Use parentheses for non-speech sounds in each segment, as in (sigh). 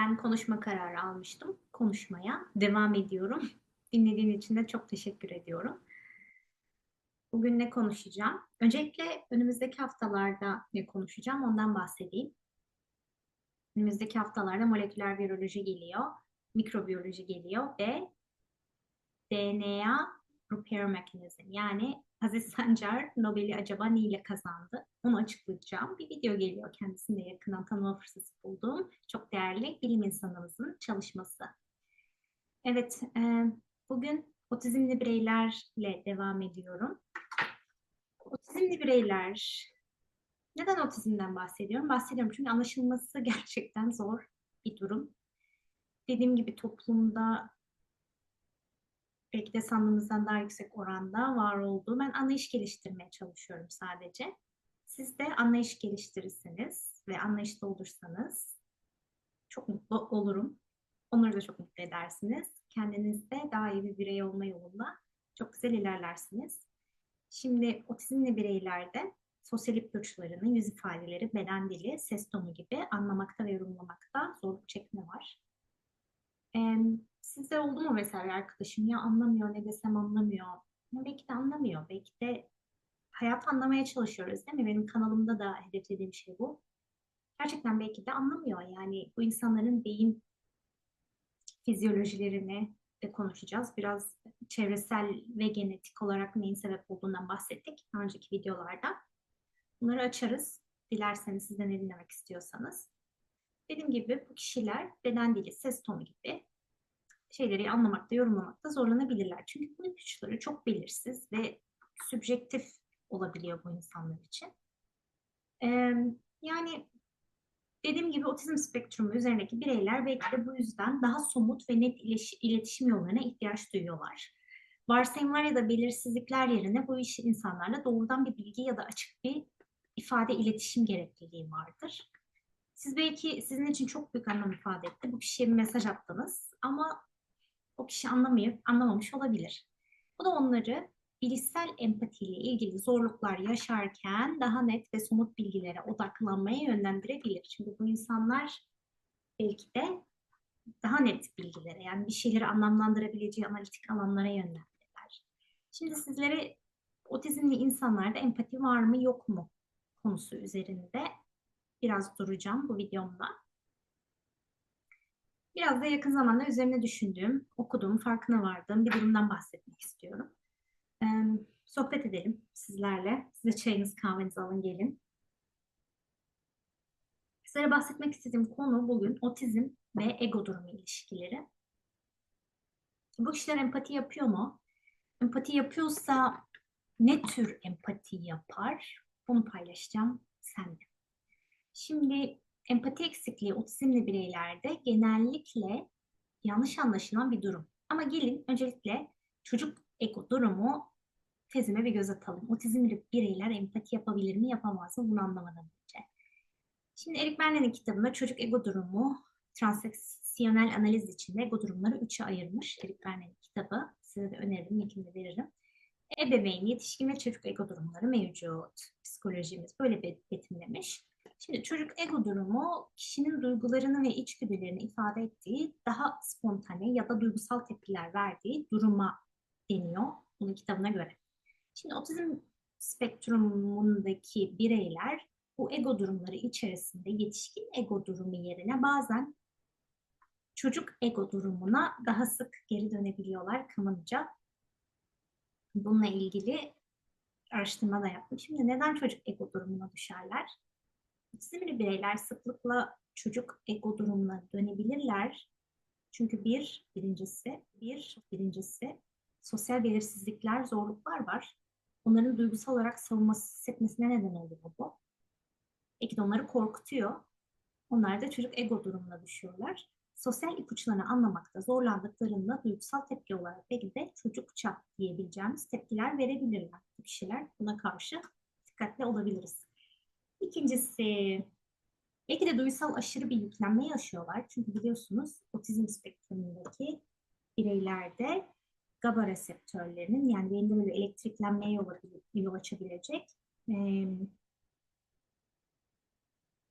Ben konuşma kararı almıştım. Konuşmaya devam ediyorum. Dinlediğin için de çok teşekkür ediyorum. Bugün ne konuşacağım? Öncelikle önümüzdeki haftalarda ne konuşacağım ondan bahsedeyim. Önümüzdeki haftalarda moleküler biyoloji geliyor, mikrobiyoloji geliyor ve DNA repair mechanism yani Aziz Sancar Nobel'i acaba neyle kazandı? Onu açıklayacağım. Bir video geliyor kendisini de yakından tanıma fırsatı bulduğum çok değerli bilim insanımızın çalışması. Evet, e, bugün otizmli bireylerle devam ediyorum. Otizmli bireyler, neden otizmden bahsediyorum? Bahsediyorum çünkü anlaşılması (laughs) gerçekten zor bir durum. Dediğim gibi toplumda belki de sandığımızdan daha yüksek oranda var olduğu ben anlayış geliştirmeye çalışıyorum sadece. Siz de anlayış geliştirirseniz ve anlayışlı olursanız çok mutlu olurum. Onları da çok mutlu edersiniz. Kendinizde daha iyi bir birey olma yolunda çok güzel ilerlersiniz. Şimdi otizmli bireylerde sosyal ipuçlarını, yüz ifadeleri, beden dili, ses tonu gibi anlamakta ve yorumlamakta zorluk çekme var. Ee, sizde oldu mu mesela arkadaşım ya anlamıyor ne desem anlamıyor. Belki de anlamıyor. Belki de hayat anlamaya çalışıyoruz değil mi? Benim kanalımda da hedeflediğim şey bu. Gerçekten belki de anlamıyor. Yani bu insanların beyin fizyolojilerini de konuşacağız. Biraz çevresel ve genetik olarak neyin sebep olduğundan bahsettik önceki videolarda. Bunları açarız. Dilerseniz sizden ne dinlemek istiyorsanız. Dediğim gibi bu kişiler beden dili, ses tonu gibi şeyleri anlamakta, yorumlamakta zorlanabilirler. Çünkü bu ipuçları çok belirsiz ve sübjektif olabiliyor bu insanlar için. Ee, yani dediğim gibi otizm spektrumu üzerindeki bireyler belki de bu yüzden daha somut ve net iletişim yollarına ihtiyaç duyuyorlar. Varsayımlar ya da belirsizlikler yerine bu iş insanlarla doğrudan bir bilgi ya da açık bir ifade iletişim gerekliliği vardır. Siz belki sizin için çok büyük anlam ifade etti. Bu kişiye bir mesaj attınız ama o kişi anlamayıp anlamamış olabilir. Bu da onları bilişsel empatiyle ilgili zorluklar yaşarken daha net ve somut bilgilere odaklanmaya yönlendirebilir. Çünkü bu insanlar belki de daha net bilgilere yani bir şeyleri anlamlandırabileceği analitik alanlara yönlendirirler. Şimdi sizlere otizmli insanlarda empati var mı yok mu konusu üzerinde biraz duracağım bu videomda. Biraz da yakın zamanda üzerine düşündüğüm, okuduğum, farkına vardığım bir durumdan bahsetmek istiyorum. Ee, sohbet edelim sizlerle. Size çayınız, kahvenizi alın gelin. Sizlere bahsetmek istediğim konu bugün otizm ve ego durumu ilişkileri. Bu kişiler empati yapıyor mu? Empati yapıyorsa ne tür empati yapar? Bunu paylaşacağım seninle. Şimdi empati eksikliği otizmli bireylerde genellikle yanlış anlaşılan bir durum. Ama gelin öncelikle çocuk ego durumu tezime bir göz atalım. Otizmli bireyler empati yapabilir mi yapamaz mı bunu anlamadan önce. Şimdi Eric Berlin'in kitabında çocuk ego durumu transaksiyonel analiz içinde ego durumları üçe ayırmış. Eric Berlin'in kitabı. Size de öneririm, linkini veririm. Ebeveyn, yetişkin ve çocuk ego durumları mevcut. Psikolojimiz böyle betimlemiş. Şimdi çocuk ego durumu kişinin duygularını ve içgüdülerini ifade ettiği daha spontane ya da duygusal tepkiler verdiği duruma deniyor bunun kitabına göre. Şimdi otizm spektrumundaki bireyler bu ego durumları içerisinde yetişkin ego durumu yerine bazen çocuk ego durumuna daha sık geri dönebiliyorlar kanımca. Bununla ilgili araştırma da yaptım. Şimdi neden çocuk ego durumuna düşerler? Otizmli bireyler sıklıkla çocuk ego durumuna dönebilirler. Çünkü bir, birincisi, bir, birincisi sosyal belirsizlikler, zorluklar var. Onların duygusal olarak savunması hissetmesine neden oluyor bu. Belki de onları korkutuyor. Onlar da çocuk ego durumuna düşüyorlar. Sosyal ipuçlarını anlamakta zorlandıklarında duygusal tepki olarak belki de çocukça diyebileceğimiz tepkiler verebilirler bu kişiler. Buna karşı dikkatli olabiliriz. İkincisi, belki de duysal aşırı bir yüklenme yaşıyorlar. Çünkü biliyorsunuz otizm spektrumundaki bireylerde GABA reseptörlerinin yani beyinde böyle elektriklenmeye yol, yol açabilecek e,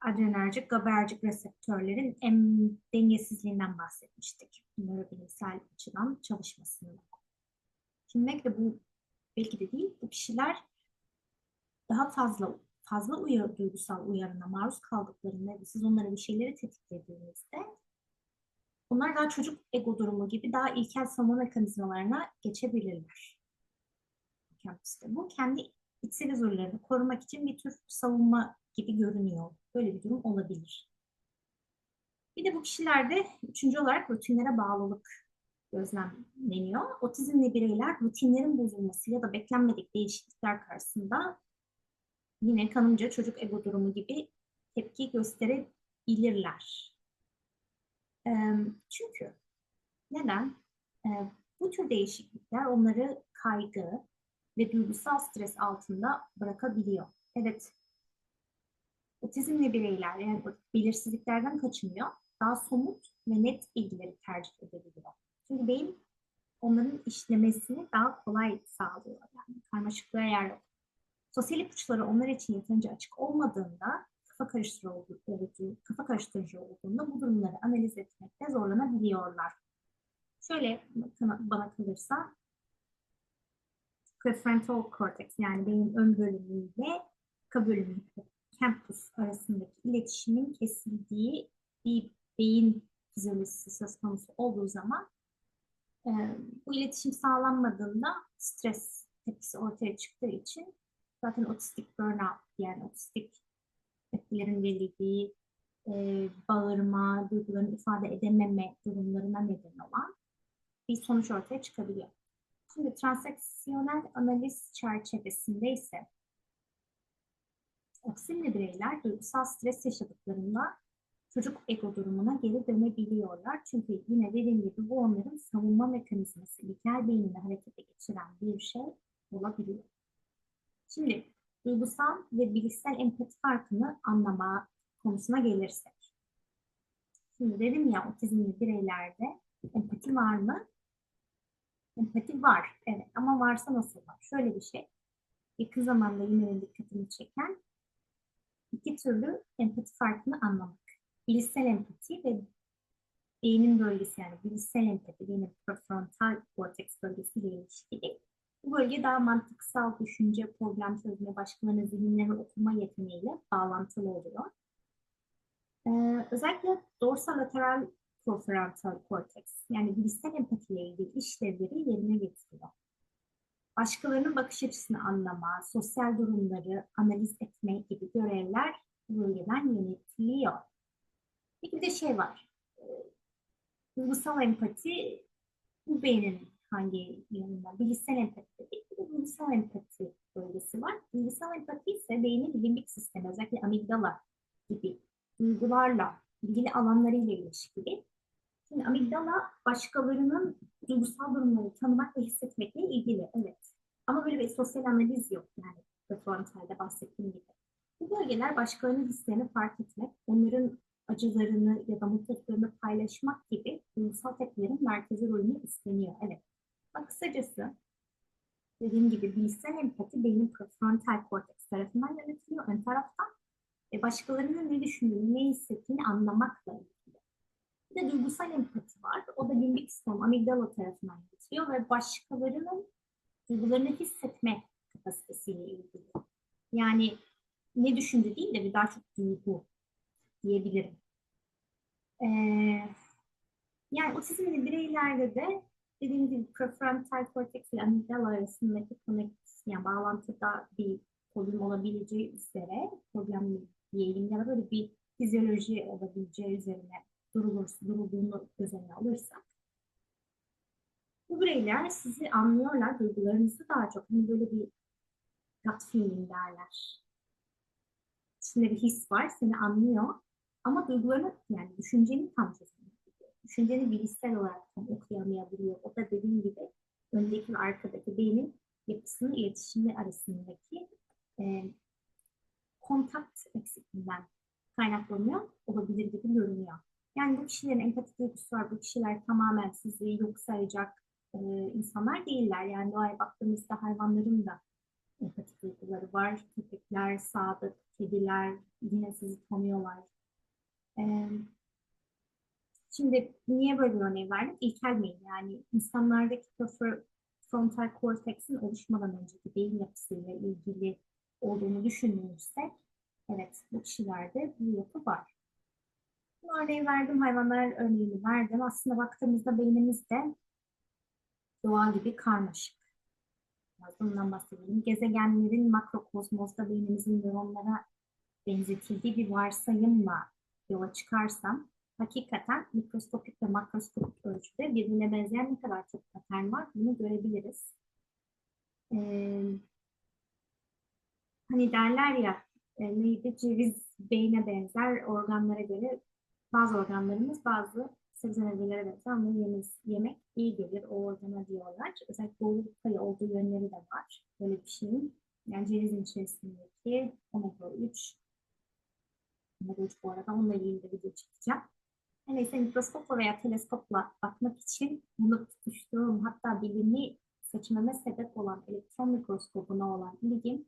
adrenerjik, GABAerjik reseptörlerin em, dengesizliğinden bahsetmiştik. Nörobilimsel açıdan çalışmasında. Şimdi belki de bu belki de değil, bu kişiler daha fazla fazla uyarı, duygusal uyarına maruz kaldıklarında ve siz onlara bir şeyleri tetiklediğinizde bunlar daha çocuk ego durumu gibi daha ilkel savunma mekanizmalarına geçebilirler. Kampüste. Bu kendi içsel huzurlarını korumak için bir tür savunma gibi görünüyor. Böyle bir durum olabilir. Bir de bu kişilerde üçüncü olarak rutinlere bağlılık gözlemleniyor. Otizmli bireyler rutinlerin bozulması ya da beklenmedik değişiklikler karşısında yine kanımca çocuk ego durumu gibi tepki gösterebilirler. Çünkü neden? Bu tür değişiklikler onları kaygı ve duygusal stres altında bırakabiliyor. Evet, otizmli bireyler yani belirsizliklerden kaçınıyor. Daha somut ve net bilgileri tercih edebiliyor. Çünkü beyin onların işlemesini daha kolay sağlıyor. Yani karmaşıklığa yer yok. Sosyal ipuçları onlar için yeterince açık olmadığında kafa karıştırıcı, kafa karıştırıcı olduğunda bu durumları analiz etmekte zorlanabiliyorlar. Şöyle bana kalırsa prefrontal cortex yani beyin ön bölümüyle arka bölümü campus arasındaki iletişimin kesildiği bir beyin fizyolojisi söz konusu olduğu zaman e, bu iletişim sağlanmadığında stres tepkisi ortaya çıktığı için zaten otistik burnout yani otistik tepkilerin verildiği e, bağırma, duygularını ifade edememe durumlarına neden olan bir sonuç ortaya çıkabiliyor. Şimdi transaksiyonel analiz çerçevesinde ise otizmli bireyler duygusal stres yaşadıklarında çocuk ego durumuna geri dönebiliyorlar. Çünkü yine dediğim gibi bu onların savunma mekanizması, ilkel beynini harekete geçiren bir şey olabiliyor. Şimdi duygusal ve bilişsel empati farkını anlama konusuna gelirsek. Şimdi dedim ya otizmli bireylerde empati var mı? Empati var, evet. Ama varsa nasıl var? Şöyle bir şey. Yakın zamanda yine dikkatimi çeken iki türlü empati farkını anlamak. Bilişsel empati ve beynin bölgesi yani bilişsel empati, beynin prefrontal korteks bölgesiyle ilişkili. Bölge daha mantıksal düşünce, problem çözme, başkalarının zihinleri okuma yeteneğiyle bağlantılı oluyor. Ee, özellikle dorsolateral prefrontal korteks yani bilişsel empatiyle ilgili işlevleri yerine getiriyor. Başkalarının bakış açısını anlama, sosyal durumları analiz etme gibi görevler bölgeden yönetiliyor. Peki bir de şey var. E, duygusal empati bu beynin hangi yanında? Bilişsel empati dedik. Bir de duygusal empati bölgesi var. Duygusal empati ise beynin limbik sistemi, özellikle amigdala gibi duygularla, ilgili alanlarıyla ilişkili. Şimdi amigdala başkalarının duygusal durumları tanımak ve hissetmekle ilgili. Evet. Ama böyle bir sosyal analiz yok yani frontalde bahsettiğim gibi. Bu bölgeler başkalarının hislerini fark etmek, onların acılarını ya da mutluluklarını paylaşmak gibi duygusal tepkilerin merkezi rolünü üstleniyor. Evet. Kısacası dediğim gibi bilişsel empati beynin prefrontal korteks tarafından yönetiliyor ön taraftan ve başkalarının ne düşündüğünü, ne hissettiğini anlamakla ilgili. Bir de duygusal empati var. O da limbik sistem, amigdala tarafından yönetiliyor ve başkalarının duygularını hissetme kapasitesiyle ilgili. Yani ne düşündü değil de bir daha çok duygu diyebilirim. Ee, yani otizmli bireylerde de dediğim gibi prefrontal korteks ile amigdala arasındaki connect, yani bağlantıda bir problem olabileceği üzere problem diyeyim ya da böyle bir fizyoloji olabileceği üzerine durulur, durulduğunu göz önüne alırsak bu bireyler sizi anlıyorlar, duygularınızı daha çok. Hani böyle bir gut feeling derler. İçinde bir his var, seni anlıyor. Ama duygularını, yani düşünceni tam çözemiyor. Düşünceni bilişsel olarak okuyamayabiliyor. O da dediğim gibi öndeki ve arkadaki beynin yapısının iletişimi arasındaki e, kontakt eksikliğinden kaynaklanıyor olabilir gibi görünüyor. Yani bu kişilerin empati duygusu var. Bu kişiler tamamen sizi yok sayacak, e, insanlar değiller. Yani doğaya baktığımızda hayvanların da empati duyguları var. Köpekler, sadık, kediler, yine sizi tanıyorlar. Ee, şimdi niye böyle bir örneği verdim? İlkel beyin yani insanlardaki prefrontal korteksin oluşmadan önceki beyin yapısıyla ilgili olduğunu düşünürsek evet bu kişilerde bu yapı var. Bu örneği verdim, hayvanlar örneğini verdim. Aslında baktığımızda beynimiz de doğa gibi karmaşık. Bundan bahsedelim. Gezegenlerin makrokozmozda beynimizin nöronlara benzetildiği bir varsayımla yola çıkarsam hakikaten mikroskopik ve makroskopik ölçüde birbirine benzeyen ne kadar çok patern var bunu görebiliriz. Ee, hani derler ya e, neydi ceviz beyne benzer organlara göre bazı organlarımız bazı sebze meyvelere benzer ama yemiz, yemek iyi gelir o organa diyorlar. Özellikle doğruluk payı olduğu yönleri de var. Böyle bir şeyin. Yani cevizin içerisindeki omega 3 omega 3 bu arada onunla ilgili de video çekeceğim. Neyse mikroskopla veya teleskopla bakmak için bunu tutuştuğum hatta bilimi seçmeme sebep olan elektron mikroskobuna olan ilgim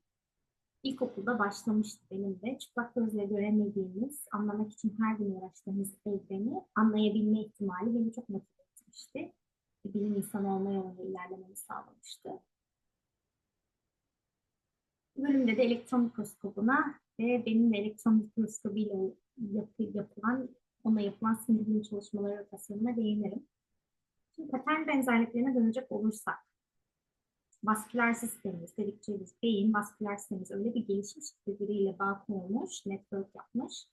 ilkokulda başlamıştı benim de. Çıplak gözle göremediğimiz, anlamak için her gün uğraştığımız evreni anlayabilme ihtimali beni çok motive etmişti. Bilim insanı olma yolunda ilerlememi sağlamıştı. Bölümde de elektron mikroskobuna ve benim elektron mikroskobuyla yapı, yapılan, ona yapılan sinir bilim çalışmaları rotasyonuna değinirim. Şimdi patern benzerliklerine dönecek olursak, vasküler sistemimiz dedikçemiz beyin vasküler sistemimiz öyle bir gelişmiş birbiriyle bağ kurmuş, network yapmış.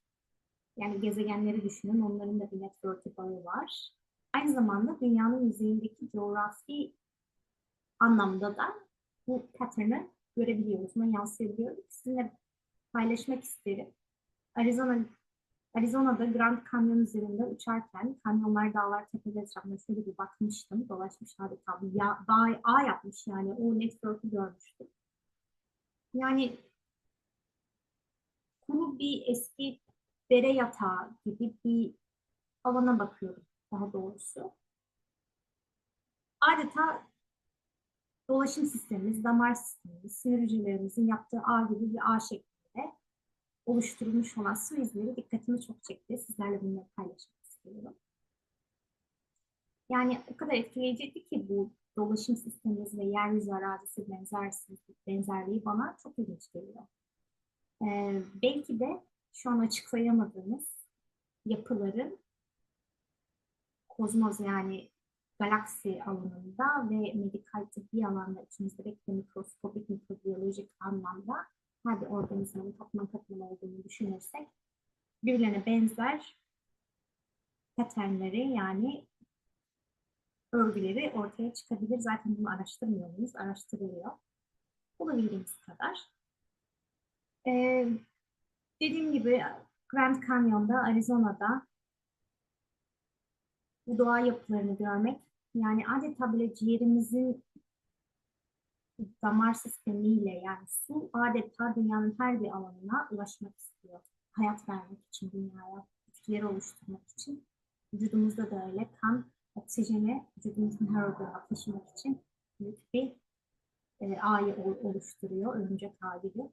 Yani gezegenleri düşünün, onların da bir network bağı var. Aynı zamanda dünyanın yüzeyindeki coğrafi anlamda da bu pattern'ı görebiliyoruz, buna yansıyabiliyoruz. Sizinle paylaşmak isterim. Arizona Arizona'da Grand Canyon üzerinde uçarken kanyonlar, dağlar, tepeler etrafında şöyle bakmıştım. Dolaşmış adeta bir ya, dağ, ağ yapmış yani. O network'ü görmüştüm. Yani kuru bir eski dere yatağı gibi bir alana bakıyorum daha doğrusu. Adeta dolaşım sistemimiz, damar sistemimiz, sinir hücrelerimizin yaptığı ağ gibi bir ağ şeklinde oluşturulmuş olan su izleri dikkatimi çok çekti. Sizlerle bunları paylaşmak istiyorum. Yani o kadar etkileyiciydi ki bu dolaşım sistemimiz ve yeryüzü arazisi benzerliği bana çok ilginç geliyor. Ee, belki de şu an açıklayamadığımız yapıların kozmoz yani galaksi alanında ve medikal tıbbi alanda içimizde belki de mikroskopik mikrobiyolojik anlamda bir organizmanın katman katman olduğunu düşünürsek birbirlerine benzer paternleri yani örgüleri ortaya çıkabilir. Zaten bunu araştırmıyor muyuz? Araştırılıyor. Bulabildiğimiz kadar. Ee, dediğim gibi Grand Canyon'da, Arizona'da bu doğa yapılarını görmek yani adeta böyle ciğerimizin damar sistemiyle yani su adeta dünyanın her bir alanına ulaşmak istiyor. Hayat vermek için dünyaya, bitkileri oluşturmak için. Vücudumuzda da öyle kan, oksijeni vücudumuzun her organına taşımak için büyük bir e, ağı oluşturuyor, örümcek ağı gibi.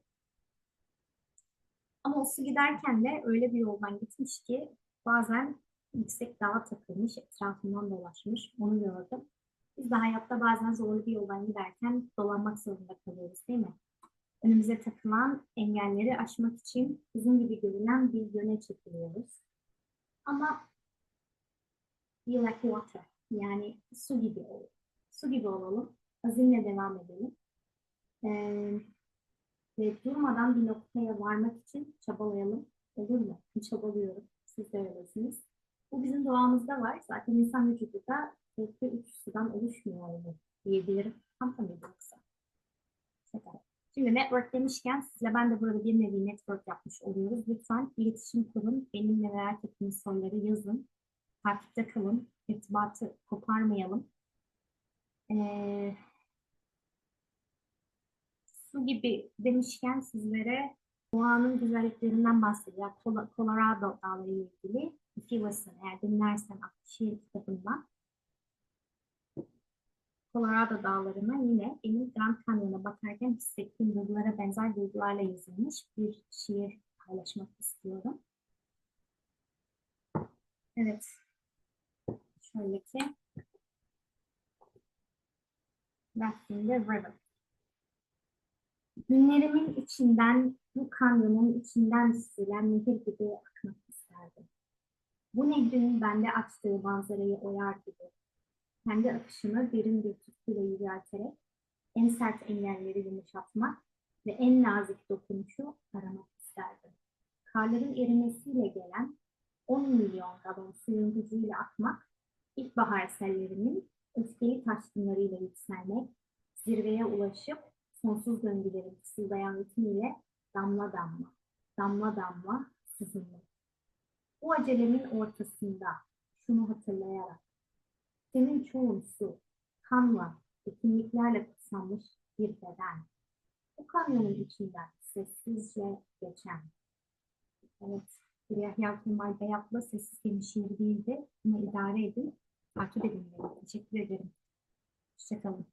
Ama o su giderken de öyle bir yoldan gitmiş ki bazen yüksek dağa takılmış, etrafından dolaşmış, onu gördüm. Biz de hayatta bazen zorlu bir yoldan giderken dolanmak zorunda kalıyoruz değil mi? Önümüze takılan engelleri aşmak için uzun gibi görülen bir yöne çekiliyoruz. Ama be like water. Yani su gibi olalım. Su gibi olalım. Azimle devam edelim. Ee, ve durmadan bir noktaya varmak için çabalayalım. Olur mu? Çabalıyorum. Siz de öylesiniz. Bu bizim doğamızda var. Zaten insan vücudu da dörtte üç sudan oluşmuyor mu diyebilirim. Tam tam yoksa. Şimdi network demişken sizle ben de burada bir nevi network yapmış oluyoruz. Lütfen iletişim kurun. Benimle merak ettiğiniz soruları yazın. Takipte kalın. İrtibatı koparmayalım. Ee, su gibi demişken sizlere doğanın güzelliklerinden bahsediyor. Colorado dağları ile ilgili. If you eğer dinlersen şiir kitabından Colorado dağlarına yine benim Grand Canyon'a bakarken hissettiğim duygulara benzer duygularla yazılmış bir şiir paylaşmak istiyorum. Evet. Şöyle ki Rafting the River. Günlerimin içinden, bu kanyonun içinden süzülen nehir gibi akmak isterdim. Bu nehrin bende açtığı manzarayı oyar gibi. Kendi akışını derin bir tutkuyla yücelterek en sert engelleri yumuşatmak ve en nazik dokunuşu aramak isterdim. Karların erimesiyle gelen 10 milyon galon suyun gücüyle akmak, ilkbahar sellerinin öfkeli taşkınlarıyla yükselmek, zirveye ulaşıp sonsuz döngülerin fısıldayan ritmiyle damla damla, damla damla sızınmak. Bu acelemin ortasında şunu hatırlayarak, senin çoğun su, kanla ve kimliklerle kutsanmış bir beden. Bu kamyonun içinden sessizce geçen. Evet, Yahya Kemal Beyat'la sessiz bir şiir değildi. Bunu idare edin. Takip edin. Teşekkür ederim. Hoşçakalın.